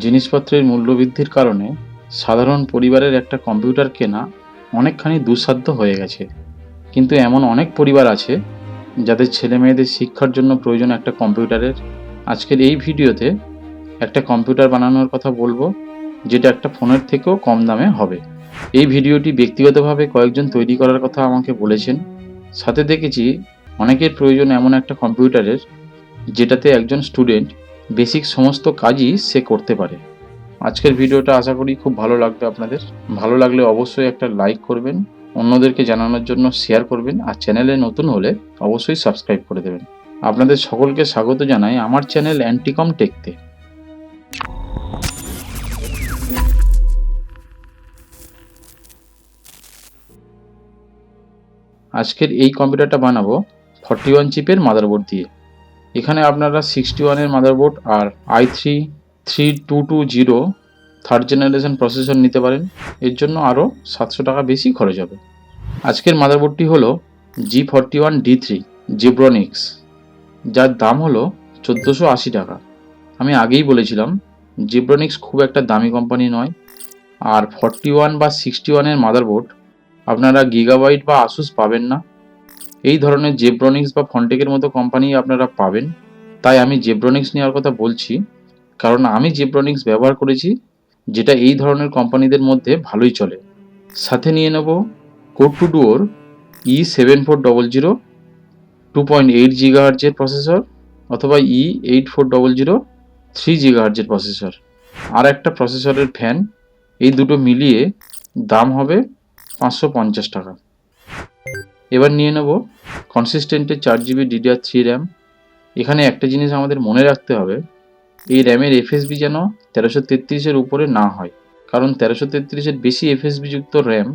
জিনিসপত্রের মূল্যবৃদ্ধির কারণে সাধারণ পরিবারের একটা কম্পিউটার কেনা অনেকখানি দুঃসাধ্য হয়ে গেছে। কিন্তু এমন অনেক পরিবার আছে যাদের ছেলে মেয়েদের শিক্ষার জন্য প্রয়োজন একটা কম্পিউটারের। আজকের এই ভিডিওতে একটা কম্পিউটার বানানোর কথা বলব, যেটা একটা ফোনের থেকেও কম দামে হবে। এই ভিডিওটি ব্যক্তিগতভাবে কয়েকজন তৈরি করার কথা আমাকে বলেছেন। সাথে দেখেছি অনেকের প্রয়োজন এমন একটা কম্পিউটারের, যেটাতে একজন স্টুডেন্ট বেসিক সমস্ত কাজই সে করতে পারে। আজকের ভিডিওটা আশা করি খুব ভালো লাগবে আপনাদের। ভালো লাগলে অবশ্যই একটা লাইক করবেন, অন্যদেরকে জানানোর জন্য শেয়ার করবেন, আর চ্যানেলে নতুন হলে অবশ্যই সাবস্ক্রাইব করে দেবেন। আপনাদের সকলকে স্বাগত জানাই আমার চ্যানেল অ্যান্টিকম টেকতে। আজকের এই কম্পিউটারটা বানাবো ফর্টি ওয়ান চিপের মাদারবোর্ড দিয়ে। এখানে আপনারা সিক্সটি ওয়ানের motherboard R I three three two two zero third generation processor নিতে পারেন। এর জন্য আরও সাতশো টাকা বেশি খরচ হবে। আজকের মাদারবোর্ডটি হলো G forty one D three Zebronics যার দাম হলো চোদ্দোশো আশি টাকা। আমি আগেই বলেছিলাম জিব্রনিক্স খুব একটা দামি কোম্পানি নয়। আর ফর্টি ওয়ান বা সিক্সটি ওয়ানের মাদারবোর্ড আপনারা গিগাবাইট বা আসুস পাবেন না। এই ধরনের জেব্রনিক্স বা ফন্টেকের মতো কোম্পানি আপনারা পাবেন। তাই আমি জেব্রনিক্স নেওয়ার কথা বলছি, কারণ আমি জেব্রনিক্স ব্যবহার করেছি, যেটা এই ধরনের কোম্পানিদের মধ্যে ভালোই চলে। সাথে নিয়ে নেব core two door E seven four double zero two point eight জিগাহার্জের processor অথবা E eight four double zero three জিগাহার্জের processor আর একটা প্রসেসরের ফ্যান এই দুটো মিলিয়ে দাম হবে পাঁচশো পঞ্চাশ টাকা। এবার নিয়ে নেব কনসিস্টেন্টের চার জিবি ডিডিআর থ্রি র্যাম এখানে একটা জিনিস আমাদের মনে রাখতে হবে, এই র্যামের এফএসবি যেন তেরোশো তেত্রিশের উপরে না হয়। কারণ তেরোশো তেত্রিশের বেশি এফএসবি যুক্ত র্যাম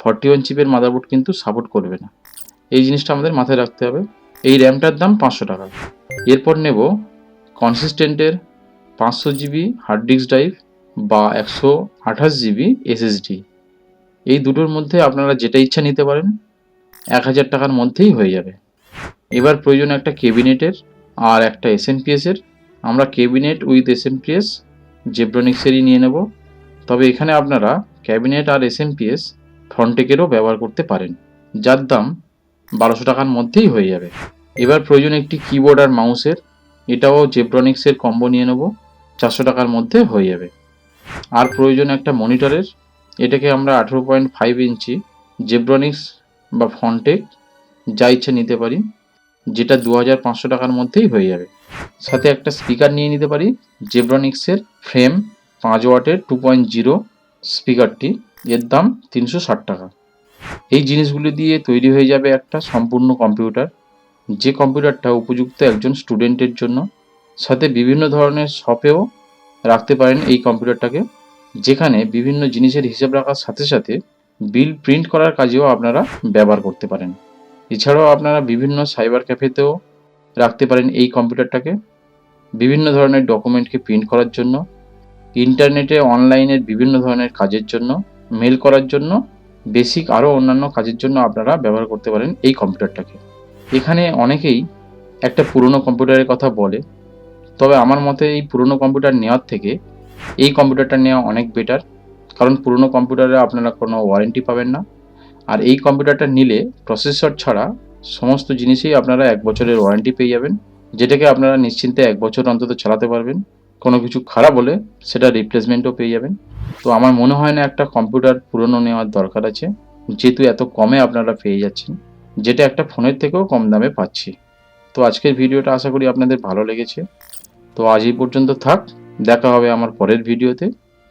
ফর্টি ওয়ান চিপের মাদারবোর্ড কিন্তু সাপোর্ট করবে না। এই জিনিসটা আমাদের মাথায় রাখতে হবে। এই র্যামটার দাম পাঁচশো টাকা। এরপর নেব কনসিস্টেন্টের পাঁচশো জিবি হার্ড ডিস্ক ড্রাইভ বা একশো আঠাশ জিবি এসএসডি এই দুটোর মধ্যে আপনারা যেটা ইচ্ছা নিতে পারেন এক হাজার টাকার মধ্যেই হয়ে যাবে। এবার প্রয়োজন একটা কেবিনেটের আর একটা এসএনপিএসের আমরা কেবিনেট উইথ এসএনপিএস জেব্রনিক্সেরই নিয়ে নেব। তবে এখানে আপনারা ক্যাবিনেট আর এসএনপিএস ফ্রন্টেকেরও ব্যবহার করতে পারেন, যার দাম বারোশো টাকার মধ্যেই হয়ে যাবে। এবার প্রয়োজন একটি কিবোর্ড আর মাউসের এটাও জেব্রনিক্সের কম্বো নিয়ে নেব, চারশো টাকার মধ্যে হয়ে যাবে। আর প্রয়োজন একটা মনিটরের এটাকে আমরা আঠেরো পয়েন্ট ফাইভ ইঞ্চি জেব্রনিক্স বা ফন্টেক যা ইচ্ছে নিতে পারি, যেটা দু হাজার পাঁচশো টাকার মধ্যেই হয়ে যাবে। সাথে একটা স্পিকার নিয়ে নিতে পারি জেব্রনিক্সের ফ্রেম পাঁচ ওয়াটের টু পয়েন্ট জিরো স্পিকারটি এর দাম তিনশো ষাট টাকা। এই জিনিসগুলি দিয়ে তৈরি হয়ে যাবে একটা সম্পূর্ণ কম্পিউটার যে কম্পিউটারটা উপযুক্ত একজন স্টুডেন্টের জন্য। সাথে বিভিন্ন ধরনের শপেও রাখতে পারেন এই কম্পিউটারটাকে যেখানে বিভিন্ন জিনিসের হিসেব রাখার সাথে সাথে বিল প্রিন্ট করার কাজেও আপনারা ব্যবহার করতে পারেন। এছাড়াও আপনারা বিভিন্ন সাইবার ক্যাফেতেও রাখতে পারেন এই কম্পিউটারটাকে। বিভিন্ন ধরনের ডকুমেন্টকে প্রিন্ট করার জন্য, ইন্টারনেটে অনলাইনের বিভিন্ন ধরনের কাজের জন্য, মেল করার জন্য, বেসিক আরও অন্যান্য কাজের জন্য আপনারা ব্যবহার করতে পারেন এই কম্পিউটারটাকে। এখানে অনেকেই একটা পুরনো কম্পিউটারের কথা বলে, তবে আমার মতে এই পুরনো কম্পিউটার নেওয়ার থেকে এই কম্পিউটারটা নেওয়া অনেক বেটার। কারণ পুরনো কম্পিউটারে আপনারা কোনো ওয়ারেন্টি পাবেন না। আর এই কম্পিউটারটা নিলে প্রসেসর ছাড়া সমস্ত জিনিসেই আপনারা এক বছরের ওয়ারেন্টি পেয়ে যাবেন। যেটাকে আপনারা নিশ্চিন্তে এক বছর অন্তত চালাতে পারবেন। কোনো কিছু খারাপ হলে সেটা রিপ্লেসমেন্টও পেয়ে যাবেন। তো আমার মনে হয় না একটা কম্পিউটার পুরনো নেওয়ার দরকার আছে। যেহেতু এত কমে আপনারা পেয়ে যাচ্ছেন, যেটা একটা ফোনের থেকেও কম দামে পাচ্ছি। তো আজকের ভিডিওটা আশা করি আপনাদের ভালো লেগেছে। তো আজ এই পর্যন্ত থাক, দেখা হবে আমার পরের ভিডিওতে।